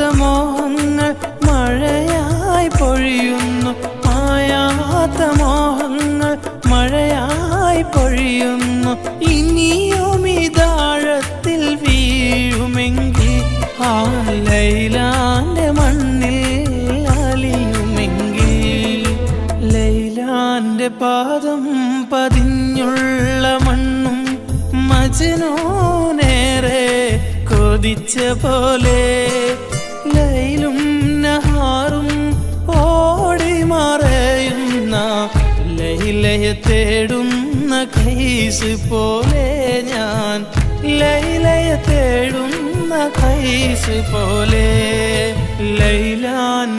മായാത്ത മോഹങ്ങൾ മഴയായി പൊഴിയുന്നു. മായാത്ത മോഹങ്ങൾ മഴയായി പൊഴിയുന്നു. ഇനിയും ഈ വീഴുമെങ്കിൽ ലൈലാന്റെ മണ്ണിൽ അലിയുമെങ്കിൽ ലൈലാന്റെ പാദം പതിഞ്ഞുള്ള മണ്ണും മജനോ നേരെ കൊതിച്ച പോലെ ലൈലയെ തേടുന്ന കൈസ് പോലെ ഞാൻ. ലൈലയെ തേടുന്ന കൈസ് പോലെ